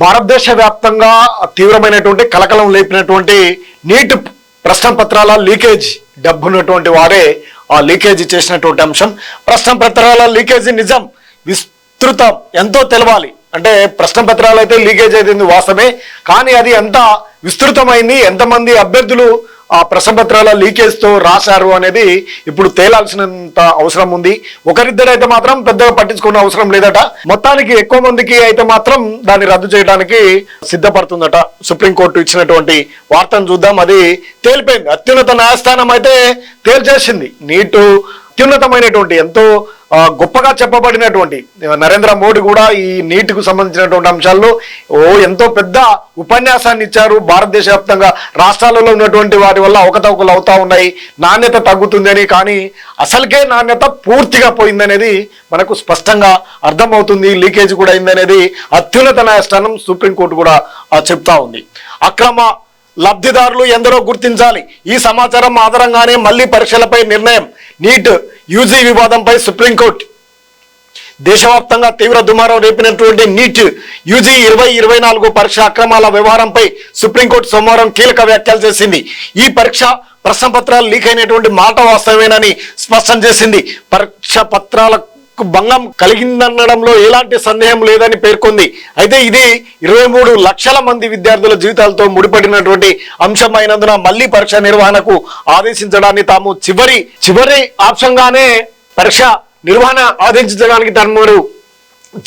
భారతదేశ వ్యాప్తంగా తీవ్రమైనటువంటి కలకలం లేపినటువంటి నీటి ప్రశ్న పత్రాల లీకేజ్ డబ్బున్నటువంటి వారే ఆ లీకేజ్ చేసినటువంటి అంశం. ప్రశ్న పత్రాల లీకేజీ నిజం విస్తృతం ఎంతో తెలవాలి. అంటే ప్రశ్న పత్రాలు అయితే లీకేజ్ అయింది వాస్తవమే కానీ అది ఎంత విస్తృతమైంది ఎంతమంది అభ్యర్థులు ఆ ప్రశ్నపత్రాల లీకేజ్తో రాశారు అనేది ఇప్పుడు తేలాల్సినంత అవసరం ఉంది. ఒకరిద్దరైతే మాత్రం పెద్దగా పట్టించుకున్న అవసరం లేదట. మొత్తానికి ఎక్కువ మందికి అయితే మాత్రం దాన్ని రద్దు చేయడానికి సిద్ధపడుతుందట. సుప్రీంకోర్టు ఇచ్చినటువంటి వార్తను చూద్దాం. అది తేలిపోయింది. అత్యున్నత న్యాయస్థానం అయితే తేల్చేసింది. నీటు అత్యున్నతమైనటువంటి ఎంతో గొప్పగా చెప్పబడినటువంటి నరేంద్ర మోడీ కూడా ఈ నీటికి సంబంధించినటువంటి అంశాల్లో ఓ ఎంతో పెద్ద ఉపన్యాసాన్ని ఇచ్చారు. భారతదేశ వ్యాప్తంగా రాష్ట్రాలలో ఉన్నటువంటి వాటి వల్ల అవకతవకలు అవుతా ఉన్నాయి. నాణ్యత తగ్గుతుందని కానీ అసలుకే నాణ్యత పూర్తిగా పోయిందనేది మనకు స్పష్టంగా అర్థమవుతుంది. లీకేజ్ కూడా అయిందనేది అత్యున్నత న్యాయస్థానం సుప్రీంకోర్టు కూడా చెప్తా ఉంది. అక్రమ లబ్ధిదారులు ఎందరో గుర్తించాలి. ఈ సమాచారం ఆధారంగానే మళ్ళీ పరీక్షలపై నిర్ణయం నీట్ యూజీ వివాదంపై సుప్రీంకోర్టు దేశవ్యాప్తంగా తీవ్ర దుమారం రేపినటువంటి నీట్ యూజీ ఇరవై ఇరవై నాలుగు పరీక్ష అక్రమాల వ్యవహారంపై సుప్రీంకోర్టు సోమవారం కీలక వ్యాఖ్యలు చేసింది. ఈ పరీక్ష ప్రశ్న పత్రాలు లీక్ అయినటువంటి మాట వాస్తవమేనని స్పష్టం చేసింది. పరీక్ష పత్రాలకు భంగం కలిగిందనడంలో ఎలాంటి సందేహం లేదని పేర్కొంది. అయితే ఇది ఇరవై మూడు లక్షల మంది విద్యార్థుల జీవితాలతో ముడిపడినటువంటి అంశం అయినందున మళ్ళీ పరీక్ష నిర్వహణకు ఆదేశించడాన్ని తాము చివరి చివరి ఆప్షన్గానే పరీక్ష నిర్వహణ ఆదేశించడానికి తమరు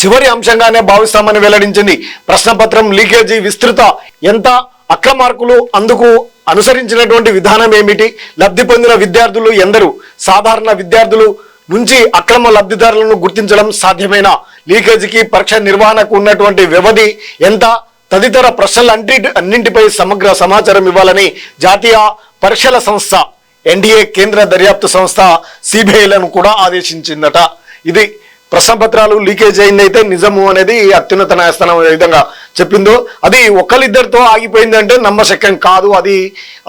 చివరి అంశంగానే భావిస్తామని వెల్లడించింది. ప్రశ్నపత్రం లీకేజీ విస్తృత ఎంత అక్రమార్కులు అందుకు అనుసరించినటువంటి విధానం ఏమిటి? లబ్ధి పొందిన విద్యార్థులు ఎందరు? సాధారణ విద్యార్థులు నుంచి అక్రమ లబ్ధిదారులను గుర్తించడం సాధ్యమైన? లీకేజీకి పరీక్ష నిర్వహణకు ఉన్నటువంటి వ్యవధి ఎంత? తదితర ప్రశ్నలు అన్నింటిపై సమగ్ర సమాచారం ఇవ్వాలని జాతీయ పరీక్షల సంస్థ ఎన్డీఏ కేంద్ర దర్యాప్తు సంస్థ సిబిఐలను కూడా ఆదేశించిందట. ఇది ప్రశ్నపత్రాలు లీకేజ్ అయిందైతే నిజము అనేది అత్యున్నత న్యాయస్థానం ఏ విధంగా చెప్పిందో. అది ఒకరిద్దరితో ఆగిపోయిందంటే నమ్మశక్యం కాదు. అది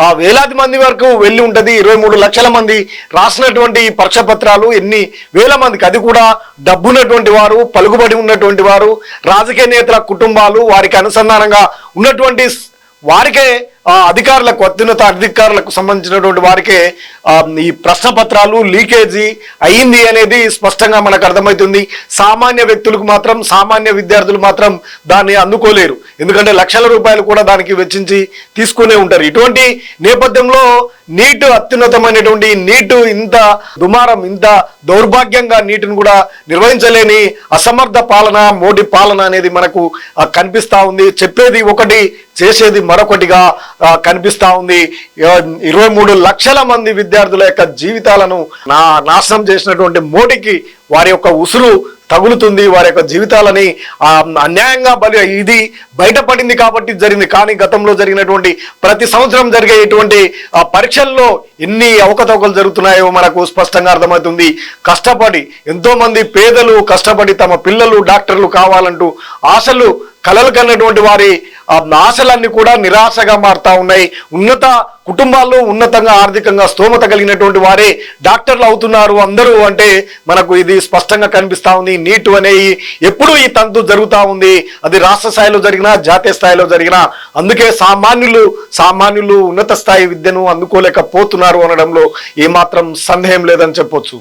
ఆ వేలాది మంది వరకు వెళ్ళి ఉంటుంది. ఇరవై మూడు లక్షల మంది రాసినటువంటి పరీక్ష పత్రాలు ఎన్ని వేల మందికి అది కూడా డబ్బున్నటువంటి వారు పలుకుబడి ఉన్నటువంటి వారు రాజకీయ నేతల కుటుంబాలు వారికి అనుసంధానంగా ఉన్నటువంటి వారికే అధికారులకు అత్యున్నత అధికారులకు సంబంధించినటువంటి వారికే ఈ ప్రశ్న పత్రాలు లీకేజీ అయింది అనేది స్పష్టంగా మనకు అర్థమవుతుంది. సామాన్య వ్యక్తులకు మాత్రం సామాన్య విద్యార్థులు మాత్రం దాన్ని అందుకోలేరు. ఎందుకంటే లక్షల రూపాయలు కూడా దానికి వెచ్చించి తీసుకునే ఉంటారు. ఇటువంటి నేపథ్యంలో నీటు అత్యున్నతమైనటువంటి నీటు ఇంత దుమారం ఇంత దౌర్భాగ్యంగా నీటిని కూడా నిర్వహించలేని అసమర్థ పాలన మోడీ పాలన అనేది మనకు కనిపిస్తూ ఉంది. చెప్పేది ఒకటి చేసేది మరొకటిగా కనిపిస్తా ఉంది. ఇరవై మూడు లక్షల మంది విద్యార్థుల యొక్క జీవితాలను నా నాశనం చేసినటువంటి మోడీకి వారి యొక్క ఉసురు తగులుతుంది. వారి యొక్క జీవితాలని అన్యాయంగా బలి ఇది బయటపడింది కాబట్టి జరిగింది. కానీ గతంలో జరిగినటువంటి ప్రతి సంవత్సరం జరిగే ఇటువంటి ఆ, పరీక్షల్లో ఎన్ని అవకతవకలు జరుగుతున్నాయో మనకు స్పష్టంగా అర్థమవుతుంది. కష్టపడి ఎంతోమంది పేదలు కష్టపడి తమ పిల్లలు డాక్టర్లు కావాలంటూ ఆశలు కలలు కన్నటువంటి వారి ఆశలన్నీ కూడా నిరాశగా మారుతా ఉన్నాయి. ఉన్నత కుటుంబాల్లో ఉన్నతంగా ఆర్థికంగా స్తోమత కలిగినటువంటి వారే డాక్టర్లు అవుతున్నారు అందరూ అంటే మనకు ఇది స్పష్టంగా కనిపిస్తూ ఉంది. నీటు అనేవి ఎప్పుడూ ఈ తంతు జరుగుతూ ఉంది. అది రాష్ట్ర స్థాయిలో జరిగినా జాతీయ స్థాయిలో జరిగినా అందుకే సామాన్యులు సామాన్యులు ఉన్నత స్థాయి విద్యను అందుకోలేకపోతున్నారు అనడంలో ఏమాత్రం సందేహం లేదని చెప్పొచ్చు.